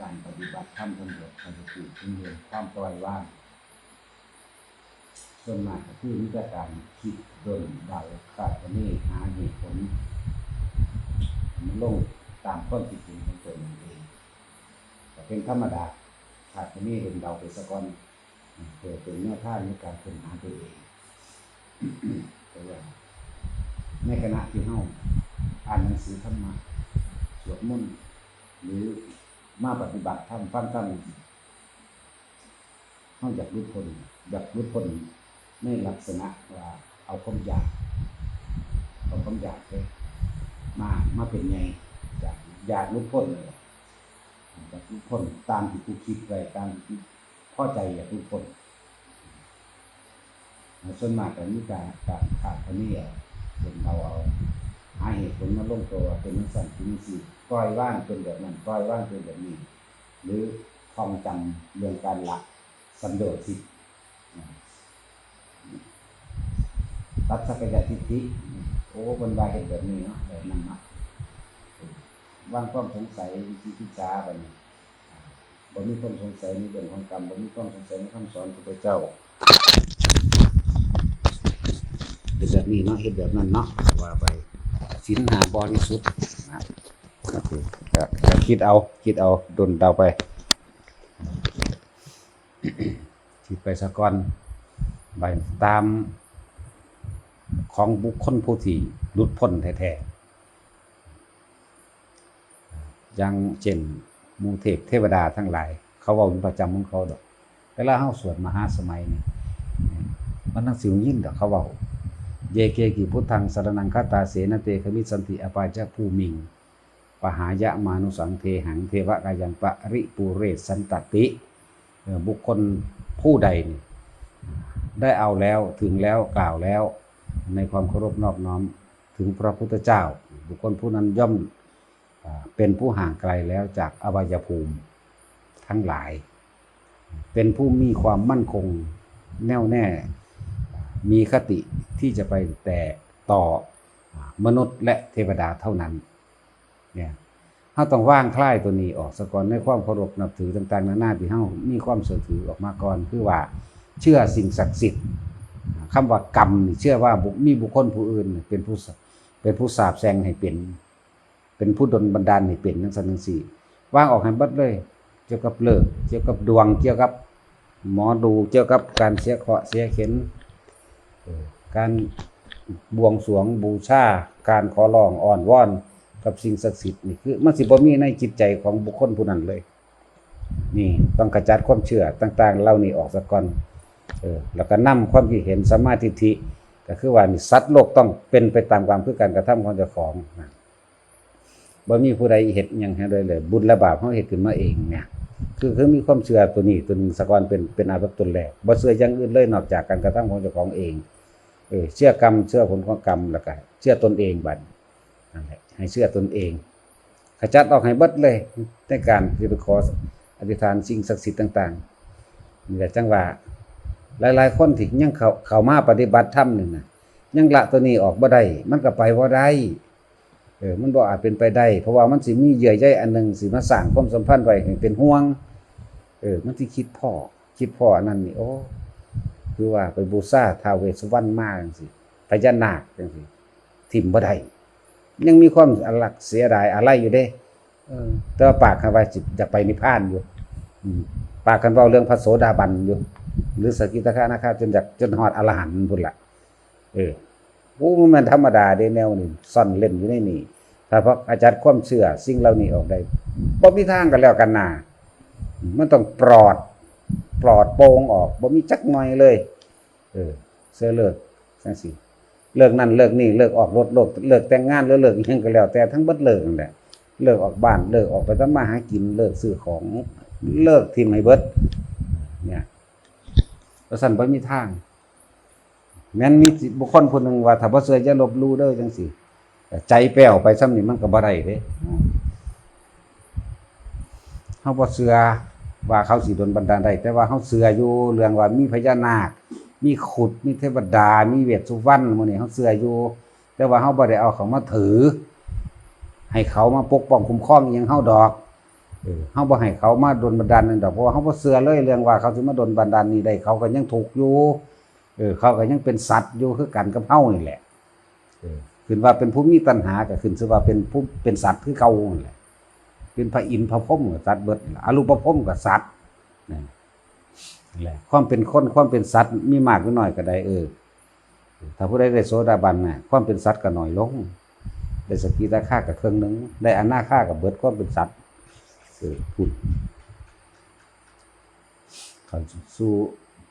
การปฏิบัติธรรมทั้งหมดมันจะคือถึงเรื่องความปล่อยวางส่วนมากคือวิธีการคิดดนเดาคาดคะเนหาเหตุผลมันลงตามข้อจิตจริงของตัวมันเองแต่เป็นธรรมดาคาดคะเนเดนเดาไปสะก่อนเพื่อเป็นแนวทางในการค้นหาตัวเองแต่ว่าในขณะที่เฮาอ่านหนังสือธรรมะสวดมนต์หรือ มาปฏิบัติธรรมฟังธรรมเฮาอยากรู้พ้นอยากรู้พ้นในลักษณะว่าเอาความอยากเอาความอยากไปมามาเป็นไงอยากอยากรู้พ้นเลยอยากรู้พ้นตามที่กูคิดไว้ตามที่พอใจอยากรู้พ้นส่วนมากก็มีการการขาดคะเนเอาเป็นเราเอาหาเหตุผลมาลงตัวเป็นนักสั่นที่มีสิ ปล่อยว่างเป็นแบบนั้นปล่อยว่างเป็นแบบนี้ หรือท่องจำเรื่องการหลักสันโดษสิตัดสกยทิฏฐิโอ้บนวาเห็นแบบนี้เนาะแบบนั้นนะว่างความสงสัยวิธีพิจารณาแบบนี้บ่มีความสงสัยในเรื่องของกรรมบ่มีความสงสัยในคำสอนของพระเจ้าเฮ็ดแบบนี้เนาะเฮ็ดแบบนั้นเนาะว่าไปสินหาบริสุทธิ์นะ ก็คิดเอา คิดเอาดนเดาไป คิดไปสะก่อนไปตาม ของบุคคลผู้ที่หลุดพ้นแท้ๆอย่างเช่นมูเทพเทวดาทั้งหลาย เขาเว้าอยู่ประจำของเขาดอกเวลาเฮาสวดมหาสมัยนี่มันทั้งสิวยินดอกเขาเว้าเยเกกิพุทธังสารนังคาตาเสนเตขมิสันติอปาจภูมิง ปหายะมานุสังเทหังเทวะกายังปริปูเรศสันตติบุคคลผู้ใดได้เอาแล้วถึงแล้วกล่าวแล้ว ในความเคารพนอบน้อมถึงพระพุทธเจ้า บุคคลผู้นั้นย่อมเป็นผู้ห่างไกลแล้วจากอบายภูมิทั้งหลาย เป็นผู้มีความมั่นคงแน่วแน่ มีคติที่จะไปแต่ต่อมนุษย์และเทวดาเท่านั้น เนี่ยเฮาต้องว่างคลายตัวนี้ออกซะก่อนในความเคารพนับถือต่างๆนานาที่เฮามีความเสื่อถือออกมาก่อนคือว่าเชื่อสิ่งศักดิ์สิทธิ์คำว่ากรรมนี่เชื่อว่ามีบุคคลผู้อื่น เป็นผู้เป็นผู้สาบแช่งให้เป็น เป็นผู้ดลบันดาลให้เป็นจังซั่นจังซี่ว่างออกให้บิดเลย เกี่ยวกับเลิกเกี่ยวกับดวงเกี่ยวกับหมอดูเกี่ยวกับการเสียเคราะห์เสียเข็นการบวงสรวงบูชา การขอร้องอ้อนวอน กับสิ่งศักดิ์สิทธิ์นี่คือมันสิบ่มีในจิตใจของบุคคลผู้นั้นเลย นี่ต้องกระจัดความเชื่อต่าง ๆเล่านี้ออกซะก่อนเออแล้วก็นำความคิดเห็นสมมาทิฏฐิก็คือว่านี่สัตว์โลกต้องเป็นไปตามความคือการกระทำของเจ้าของนะบ่มีผู้ใดเฮ็ดหยังให้เลยเลย บุญและบาปเฮาเฮ็ดขึ้นมาเองเนี่ยคือคือมีความเชื่อตัวนี้ตัวนึงสะก่อนเป็นเป็นอาบัติตัวแรกบ่เชื่อย่างอื่นเลยนอกจากการกระทำของเจ้าของเองเออเชื่อกรรมเชื่อผลของกรรมแล้วก็เชื่อตนเองบัดน ให้เชื่อตนเอง ขจัดออกให้เบิดเลยในการที่ไปขออธิษฐานสิ่งศักดิ์สิทธิ์ต่างๆนี่แหละจังหว่าหลายๆ คนที่ยังเข้าเขามาปฏิบัติธรรมนี่นะยังละตัวนี้ออกบ่ได้มันก็ไปบ่ได้เออมันบ่อาจเป็นไปได้ เพราะว่ามันสิมีเยื่อใยอันหนึ่งสิมาสร้างความสัมพันธ์ไว้เป็นห่วง เออ มันสิคิดพ่อ คิดพ่ออันนั้นนี่โอ้คือว่าไปบูชาท้าวเวสสุวรรณมาจังซี่พญานาคจังซี่ทิ่มบ่ได้ ยังมีความอลักเสียดายอะไรอยู่เด้เออแต่ว่าปากคันว่าจิตจะไปนิพพานอยู่อืมปากคันเว้าเรื่องพระโสดาบันอยู่ หรือสกิทาคานาคาจนจากจนฮอดอรหันต์พุ่นล่ะเออโอ้มันแม่นธรรมดาเด้แนวนี้ซ่อนเล่นอยู่ในนี่ถ้าเพราะอาจารย์ความเชื่อสิ่งเหล่านี้ออกได้บ่มีทางกันแล้วกันนามันต้องปลอดปลอดโปร่งออกบ่มีจักหน่อยเลย เออเสื้อเลิกจังซี่ เลิกนั่นเลิกนี่เลิกออกรถเลิกเลิกแต่งงานหรือเลิกยังก็แล้ว แต่ทั้งเบิดเลิกนั่นแหละเลิกออกบ้านเลิกออกไปทำมาหากินเลิกซื้อของเลิกทิ่มให้เบิดเนี่ยเราะฉะนั้นบ่มีทางแม้นมีบุคคลผู้หนึ่งว่าถ้าบ่เชื่ออย่าลบลู่เด้อจังซี่แต่ใจแป้วไปซ้ำนี่มันก็บ่ได้เด้เฮาบ่เชื่อว่าเขาสิโดนบันดาลได้แต่ว่าเฮาเชื่ออยู่เรื่องว่ามีพญานาค มีขุดมีเทวดา มีเวทสุวรรณมื้นี้เฮาเชื่ออยู่ แต่ว่าเฮาบ่ได้เอาเขามาถือ ให้เขามาปกป้องคุ้มครองอหยังเฮาดอกเออเฮาบ่ให้เขามาดลบันดาลนั่นดอกเพราะว่าเฮาบ่เชื่อเลยเรื่องว่าเขาสิมาดลบันดาลนี้ได้เขาก็ยังถูกอยู่เออเขาก็ยังเป็นสัตว์อยู่คือกันกับเฮานี่แหละขึ้นว่าเป็นผู้มีตัณหาก็ขึ้นชื่อว่าเป็นผู้เป็นสัตว์คือเกานั่แหละเป็นพระอินทร์พระพรหมก็สัตว์เบิดนั่นล่ะอรูปพรหมก็สัตว์ ความเป็นคนความเป็นสัตว์มีมากหรือน้อยก็ได้เออ ถ้าผู้ใดได้โสดาบันน่ะความเป็นสัตว์ก็น้อยลง ได้สกิทาค่ากับเครื่องหนึง ได้อนาค่ากับเบิดความเป็นสัตว์เออพูดเขาสู้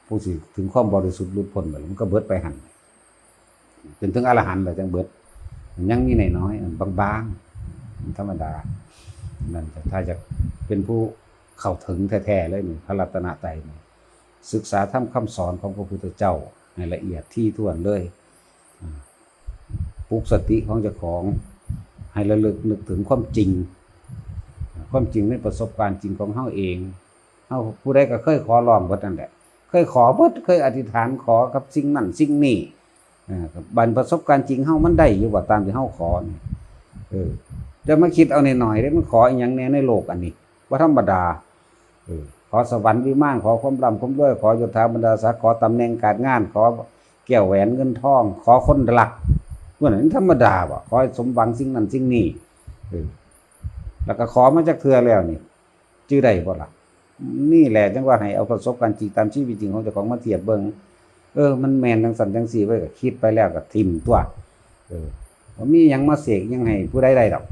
ผู้สิถึงความบริสุทธิ์หลุดพ้นไปมันก็เบิดไปหันเป็นถึงอรหันต์แล้วจังเบิดมันยังมีในน้อยๆบางๆธรรมดานั่นถ้าจะเป็นผู้เข้าถึงแท้ๆเลยนี่พระรัตนตรัยนี่ ศึกษาทำคำสอนของพระพุทธเจ้าให้ละเอียดที่ถ้วนเลยปลุกสติของเจ้าของให้ระลึกนึกถึงความจริง ความจริงในประสบการณ์จริงของเฮาเองเฮาผู้ใดก็เคยขอร้องเบิดนั่นแหละเคยขอเบิดเคยอธิษฐานขอกับสิ่งนั้นสิ่งนี้อ่บันประสบการณ์จริงเฮามันได้อยู่ว่าตามที่เฮาขอนี่เออจะมาคิดเอาหน่อยๆได้มันขออีหยังแน่ในโลกอันนี้ ว่าธรรมดาเออ ขอสวรรค์วิมานขอความร่ำความรวยขอยศถาบรรดาศักดิ์ขอตำแหน่งการงาน ขอแก้วแหวนเงินทอง ขอคนรักว่านั้นธรรมดาบ่ขอสมหวังสิ่งนั้นสิ่งนี้แล้วก็ขอมาจากเทือแล้วนี่ชื่อใดบ่ล่ะนี่แหละจังว่าให้เอาประสบการณ์จริงตามชีวิตจริงของเจ้าของมาเทียบเบิ่งเออ มันแมนจังสันจังสี่ไว้ก็คิดไปแล้วก็ทิ่มตัว เออมีหยังมาเสกยังให้ผู้ใดได้ดอก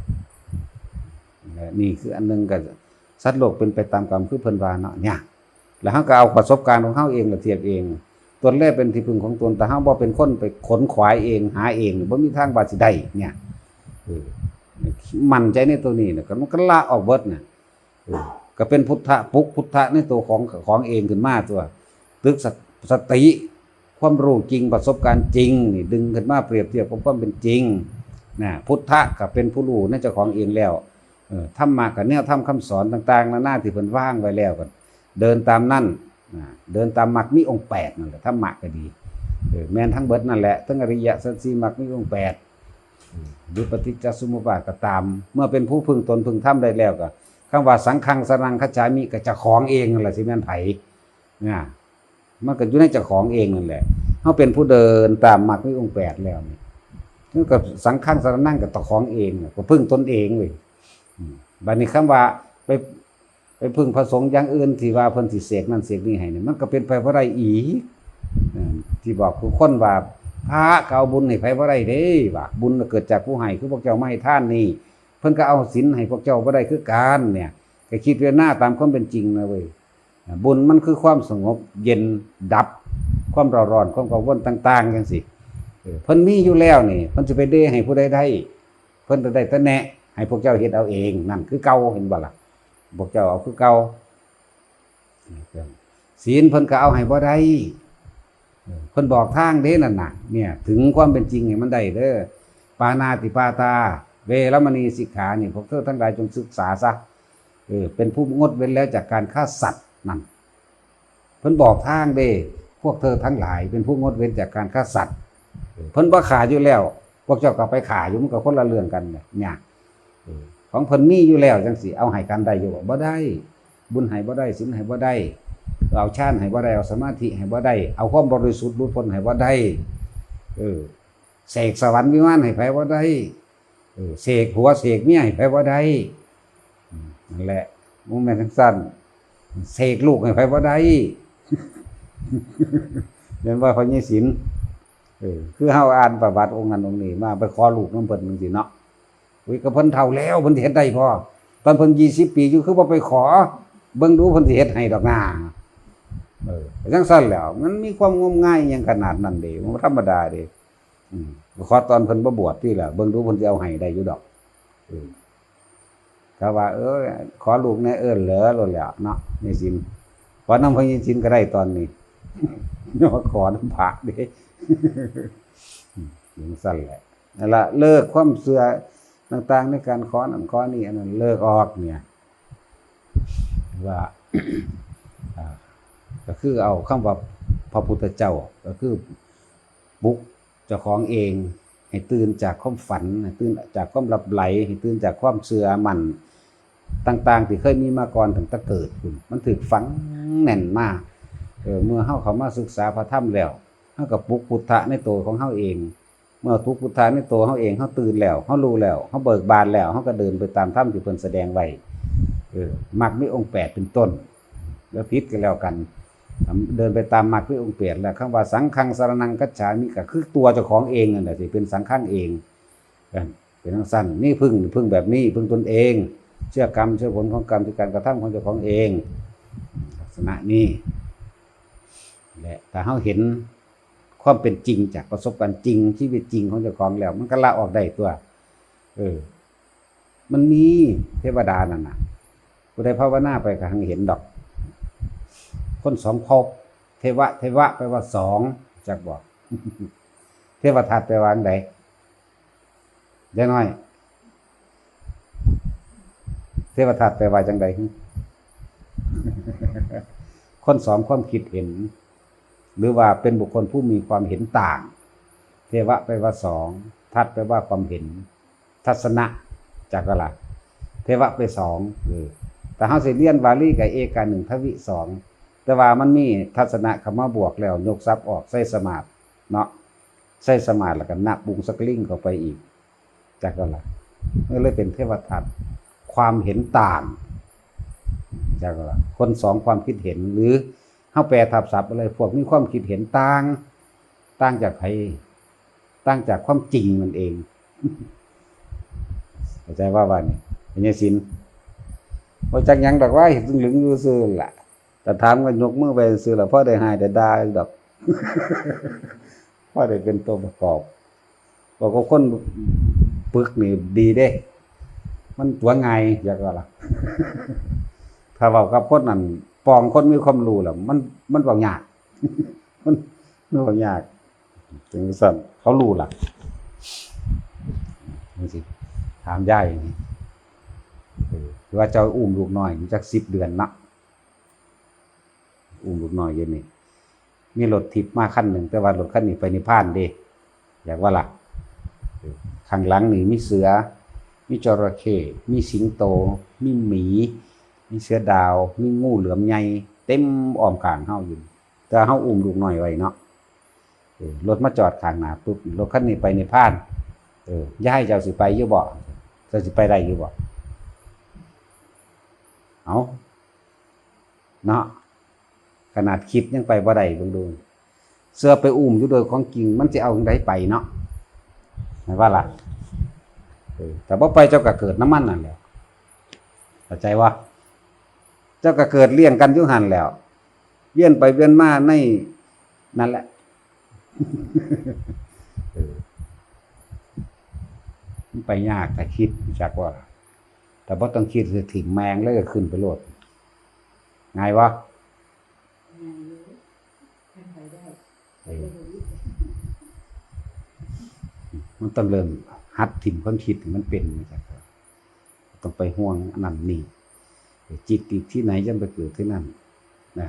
นี่คืออันหนึงก็ สัตว์โลกเป็นไปตามกรรมคือเพิ่นว่าเนาะเนี่ยแล้วเฮาก็เอาประสบการณ์ของเฮาเองมาเทียบเองตนแรกเป็นที่พึ่งของตนแต่ห้าบ่เป็นคนไปขนขวายเองหาเองบ่มีทางบาสิได้เนี่ยมั่นใจในตัวนี้นี่ยก็มันก็ละออกเบิดน่ะก็เป็นพุทธะปุกพุทธะในตัวของของเองขึ้นมาตัว ตึกสติความรู้จริงประสบการณ์จริงนี่ดึงขึ้นมาเปรียบเทียบกับความเป็นจริงนะพุทธะก็เป็นผู้รู้ในเจ้าของเองแล้ว ธรรมะกับแนวธรรมคำสอนต่างๆนานาที่เพิ่นว่างไว้แล้วก็เดินตามนั่นนะเดินตามมรรคมีองค์แปดนั่นแหละถ้ามรรคก็ดีเออแม่นทั้งเบิดนั่นแหละทั้งอริยสัจสี่มรรคมีองค์แปดหรือปฏิจจสมุปบาทก็ตาม เมื่อเป็นผู้พึงตนพึงทำได้แล้วก็คำว่าสังฆังสรังขจามิก็เจะของเองนั่นแหละสิแม่นไผนะมันก็อยู่ในเจ้าของเองนั่นแหละเฮาเป็นผู้เดินตามมรรคมีองค์แปดแล้วนี่นั่นก็สังฆังสรนังกับตะของเองน่ะก็พึ่งตนเองเว้ยอืม บัดนี้คำว่าไปไปพึ่งพระสงฆ์อย่างอื่นที่ว่าเพิ่นสิเสกนั่นเสกนี่ให้เนี่ยมันก็เป็นไปบ่ได้อีกที่บอกคือคนว่าพระก็เอาบุญให้ไผบ่ได้เด้ว่าบุญเกิดจากผู้ให้คือพวกเจ้าไม่ท่านนี่เพิ่นก็เอาศีลให้พวกเจ้าบ่ได้คือกันเนี่ยก็คิดเรียนหน้าตามความเป็นจริงนะเว้ยบุญมันคือความสงบเย็นดับ ความเร่าร้อนความกังวลต่างๆจังซี่เออเพิ่นมีอยู่แล้วนี่เพิ่นสิไปเด้ให้ผู้ใดได้ เพิ่นจะได้ต่แนะ ให้พวกเจ้าเฮ็ดเอาเองนั่นคือเก่าเห็นบ่ล่ะพวกเจ้าเอาคือเก่าศีลเพิ่นก็เอาให้บ่ได้เพิ่นบอกทางเด้นั่นน่ะ เนี่ย ถึงความเป็นจริงให้มันได้เด้อปานาติปาตา เวรมณีสิกขานี่พวกเธอทั้งหลายจงศึกษาซะเออเป็นผู้งดเว้นแล้วจากการฆ่าสัตว์นั่นเพิ่นบอกทางเด้พวกเธอทั้งหลาย เป็นผู้งดเว้นจากการฆ่าสัตว์เพิ่นบ่ขาอยู่แล้ว พวกเจ้าก็ไปขาอยู่มันก็คนละเรื่องกันเนี่ย ของเพิ่นมีอยู่แล้วจังสิเอาให้กันได้อยู่บ่ได้ บุญให้บ่ได้ศีลให้บ่ได้เอาฌานให้บ่ได้เอาสมาธิให้บ่ได้ เอาความบริสุทธิ์หลุดพ้นให้บ่ได้เออเสกสวรรค์วิมานให้ไผบ่ได้เออเสกหัวเสกเมียให้ไผบ่ได้นั่นแหละมุมแม่นทั้งสั้นเสกลูกให้ไผบ่ได้เรียนว่าพระญิศินเออคือเฮาอ่านประวัติองค์นั้นองค์นี้มาไปขอลูกนำเพิ่นจังซี่เนาะ อุ้ยก็เพิ่นเฒ่าแล้วเพิ่นสิเฮ็ดได้พอตอนเพิ่น20ปีอยู่คือบ่ไปขอ เบิ่งดูเพิ่นสิเฮ็ดให้ดอกหน้าเออจังซั่นแล้ว มันมีความงมงายอหยังขนาดนั้นเด้มันธรรมดาเด้อขอตอนเพิ่นบ่บวชที่ล่ะเบิ่งดูเพิ่นสิเอาให้ได้อยู่ดอกถ้าว่า เออขอลูกแน่เอิ้นเหลือโลดแล้วเนาะนี่สินขอนำพระยิสินก็ได้ตอนนี้ย่ามาขอนำพระเด้อืมจังซั่นแหละนั่นล่ะเลิกความเชื่อ ต่างๆในการขอนั่นขอนี่อันนั้นเลิกออกเนี่ย ว่าก็คือเอาคำว่าพระพุทธเจ้าก็คือบุกเจ้าของเอง ให้ตื่นจากความฝันให้ตื่นจากความหลับไหล ให้ตื่นจากความเชื่อมันต่าง ๆ ที่เคยมีมาก่อนถึงตะเกิดขึ้นมันถูกฝังแน่นมากเออเมื่อเฮาเขามาศึกษาพระธรรมแล้วเฮาก็ปลุกพุทธะในตัวของเฮาเอง เมื่อปลุกพุทธะในตัวเฮาเองเฮาตื่นแล้วเฮารู้แล้วเฮาเบิกบานแล้วเฮาก็เดินไปตามธรรมที่เพิ่นแสดงไว้เออมรรคมีองแปดเป็นต้น แล้วพิษกันแล้วกันเดินไปตามมรรคมีองแปดแล้วคำว่าสังฆังสารนังกัจฉามิก็คือตัวเจ้าของเองนั่นแหละสิเป็นสังฆังเองเออเป็นทั้งสั้นนี่พึ่งพึ่งแบบนี้พึ่งตนเอง เชื่อกรรมเชื่อผลของกรรมที่การกระทำของเจ้าของเองลักษณะนี้และแต่เขาเห็น ความเป็นจริงจากประสบการณ์จริงชีวิตจริงของเจ้าของแล้ว มันก็ละออกได้ตัว เออ มันมีเทวดานั่นน่ะผู้ใดภาวนาไปก็หังเห็นดอก คนสองภพเทวะ เทวะแปลว่าสองจากบอก เทวทัตแปลว่าอันใดยายน้อย เทวทัตแปลว่าจังใดคนสองความคิดเห็น หรือว่าเป็นบุคคลผู้มีความเห็นต่าง เทวะแปว่าสองทัตแปว่าความเห็น ทัศนะจากอะไรเทวะไปสองเออแต่เฮาสิเรียนวาลีกับเอกาหนึ่งทวิสองแต่ว่ามันมีทัศนะคำว่าบวกแล้วยกซับออกใส่สมาธิเนาะใส่สมาธิแล้วก็นับบุงสกลิ่งเข้าไปอีก จากอะไรก็เลยเป็นเทวทัตความเห็นต่างจากอะไรคนสองความคิดเห็นหรือ เข้าแปลทับศัพท์อะไรพวกมีความคิดเห็นต่างต่างจากใครต่างจากความจริงมันเองเข้าใจว่าว่านี่เป็นยังสินว่าจักยังดอกว่าเห็นตึงหลึงอยู่ซื่อละแต่ถามว่ายกมือไปซื่อละพ่อได้หายแต่ได้ดอกพ่อได้เป็นตัวประกอบบอกว่าคนปึกนี่ดีเด้ มันตัวไงอยากว่าล่ะถ้าเว้ากับคนนั้น ปองคนมีความรู้แล้วมันมันเว้ายาก มันมันเว้ายากถึงสั่นเขารู้ล่ะนี่สิถามยายนี่เออหรือว่าเจ้าอุ้มลูกน้อยจัก10เดือนนะอุ้มลูกน้อยยู่นี่มีรถทิพย์มาคันหนึ่งแต่ว่ารถคันนี้ไปนิพพานเด้อยากว่าล่ะข้างหลังนี่มีเสือ มีจระเข้มีสิงโต มีหมี มีเสือดาว มีงูเหลือมใหญ่เต็มอ้อมข้างเฮาอยู่แต่เฮาอุ้มลูกน้อยไว้เนาะรถมาจอดข้างหน้าปุ๊บรถคันนี้ไปในพานเออย่ายเจ้าสิไปอยู่บ่เจ้าสิไปได้อยู่บ่เอาเนาะขนาดคิดยังไปบ่ได้บงดูเสื้อไปอุ้มอยู่โดยของจริงมันสิเอาจังไดไปเนาะหมายว่าล่ะแต่บ่ไปเจ้าก็เกิดน้ำมันนั่นแหละเข้าใจว่า เจ้าก็เกิดเลี้ยงกันอยู่หันแล้ว เวียนไปเวียนมาในนั่นแหละเออมันไปยากแต่คิดจากว่า แต่บ่ต้องคิดคือถิ่มแมงแล้วก็ขึ้นไปโลดง่ายวะเออมันต้องเริ่มหัดถิ่มความคิดให้มันเป็นนะครับต้องไปห่วงอันนั่นนี่ จิตติดที่ไหนย่อมไปเกิดที่นั่นนะ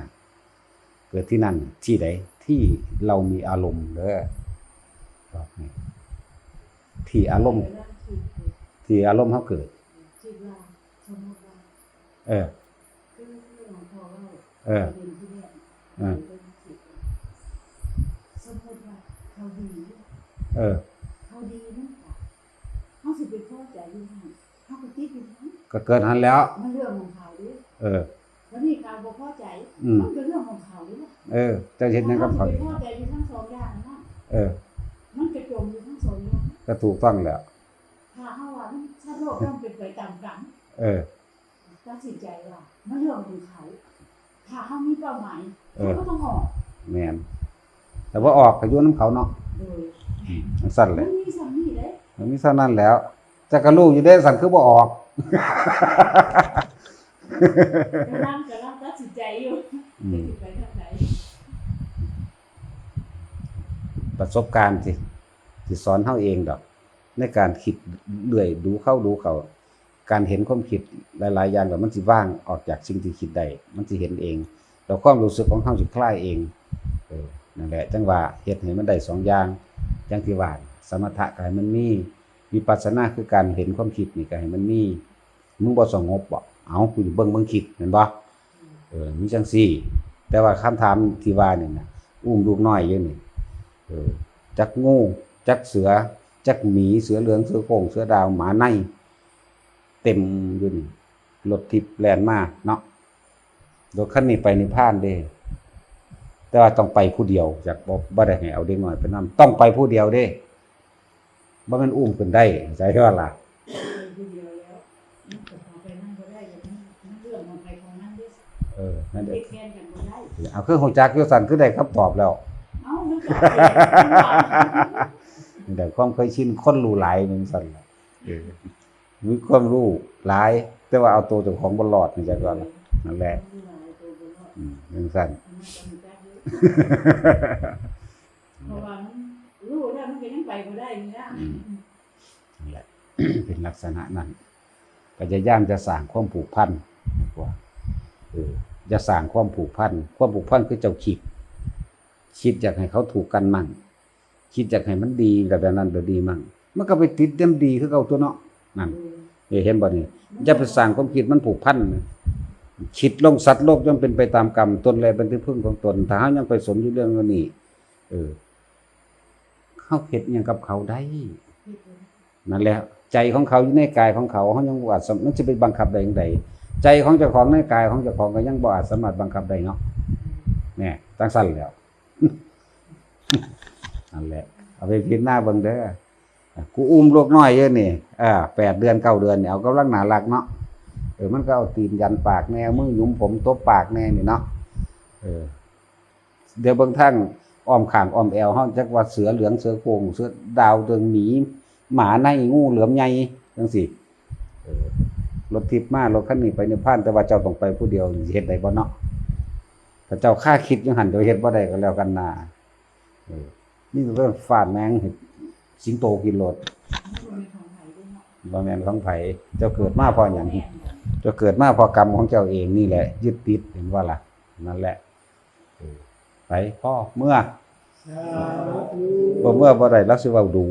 เกิดที่นั่นที่ใดที่เรามีอารมณ์เด้อบอกให้ที่อารมณ์ที่อารมณ์เขาเกิดคิดว่าสมมติว่าเออคือคือหลวงพ่อว่าเออประด็นที่เนี่ยเออเป็นคิดว่าสมมติว่าเขาดีเออเขาดีนั่นค่ะเขาสิไปพอใจอยู่นั่นเขาก็ติดอยู่นั่นก็เกิดหันแล้วมันเรื่องของเขาดิ เออแล้วนี่การบ่พอใจอืมมันเป็นเรื่องของเขาดิเออเจะเห็นหยังกับเขาสิไปพอใจอยู่ทั้งสองอย่างนะเออ มันจะจมอยู่ทั้งสองอย่างก็ถูกต้องแล้วถ้าเฮาว่ามันถ้าโลกมันเป็นไปตามกรรมเออตัดสินใจว่ามันเรื่องของเขาถ้าเขามีเป้าหมายเออเขาก็ต้องออกแม่นแต่ว่าออกก็อยู่น้ำเขาเนาะโดยมันสั่นเลมัยนมีสามีเลยมันมีเท่านั้นแล้วจะกระลูกอยู่ได้สั่นคือบ่ออก กำลังกำลังตัดสินใจอยู่อืมจะไปทางไหนประสบการณ์สิสิสอนเฮาเองดอก ในการคิดเรื่อยดูเข้าดูเขา การเห็นความคิดหลายๆอย่างแล้วมันสิว่างออกจากสิ่งที่คิดได้มันสิเห็นเองแล้วความรู้สึกของเฮาสิคลายเองเออนั่นแหละจังว่าเฮ็ดให้มันได้สองอย่างอย่างที่ว่าสมถะก็ให้มันมีวิปัสสนาคือการเห็นความคิดนี่ก็ให้มันมีมึงบ่สงบบ่ เอากูสิเบิ่งเบิ่งคิดเห็นบ่เออมีจังซี่ แต่ว่าคำถามที่ว่านี่นะอุ้มลูกน้อยอยู่นี่เออจักงูจักเสือ จักหมีเสือเหลืองเสือโค่งเสือดาวหมาในเต็มอยู่นี่รถทิพย์แลนมาเนาะรถคันนี้ไปนิพพานเด้ แต่ว่าต้องไปผู้เดียวจากบ่บ่ได้ให้เอาเด็กน้อยไปนํต้องไปผู้เดียวเด้บ่แม่นอุ้มขึ้นได้ใจว่าล่ะ นั่นเด็เด้กแค้นกันบ่ได้เอาคือฮู้จักอยู่สั่นคือได้คำตอบแล้วเอ้ามันก็นี่ได้ความเคยชินคนรู้หลายนึงสั่นล่ะเออมีความรู้หลาย แต่ว่าเอาตัวเจ้าของบ่รอดนี่จักว่าล่ะนั่นแหละอืมจังซั่นเพราะว่ามันรู้แล้วมันก็ยังไปบ่ได้นี่นะนั่นแหละเป็นลักษณะนั้นพยายามจะสร้างความผูกพันดีกว่าเออ จะสร้างความผูกพันความผูกพันคือเจ้าคิด คิดอยากให้เขาถูกกันมั่ง คิดอยากให้มันดีแบบนั้นแบบดีมั่ง มันก็ไปติดเต็มดีคือเอาตัวเนาะนั่นเออเห็นบ่นี่อย่าไปสร้างความคิดมันผูกพันนะคิดลงสัตว์โลกย่อมเป็นไปตามกรรมตนแลเป็นที่พึ่งของตนถ้าเฮายังไปสนอยู่เรื่องนี้เออเขาเฮ็ดหยังกับเขาได้นั่นแหละใจของเขาอยู่ในกายของเขาเขายังบ่อาจสามมันจะไปบังคับได้อย่างใด ใจของเจ้าของในกายของเจ้าของก็ยังบ่อาจสามารถบังคับได้เนาะเนี่ยตั้งสั้นแล้วนั่นแหละเอาไปพิจารณาเบิ่งเด้อกูอุ้มลูกน้อยเยอะนี่อ่าแปดเดือนเก้าเดือนเนี่ยเอากำลังหนารักเนาะเออมันก็เอาตีนยันปากแน่มือยุมผมตบปากแน่นี่เนาะเออ เดี๋ยวบิ่งทั้งอ้อมขางอ้อมแอวเฮาจักว่าเสือเหลืองเสือโคงเสือดาวเรืองหมีหมาในงูเหลือมใหญ่จังซี่เออ รถทิพย์มารถคันนี้ไปในพานแต่ว่าเจ้าต้องไปผู้เดียวสิเฮ็ดได้บ่เนาะถ้าเจ้าค่าคิดอยู่หั่นเจ้าเฮ็ดบ่ได้ก็แล้วกันนาเออนี่ก็เรื่องฟาดแมงให้สิงโตกินรถบ่แม่นของไผเจ้าเกิดมาเพราะหยังเจ้าเกิดมาเพราะกรรมของเจ้าเองนี่แหละ ยึดติดเห็นว่าล่ะ นั่นแหละเออไปพ่อเมื่อบ่เมื่อบ่ได้แล้วสิเว้าดู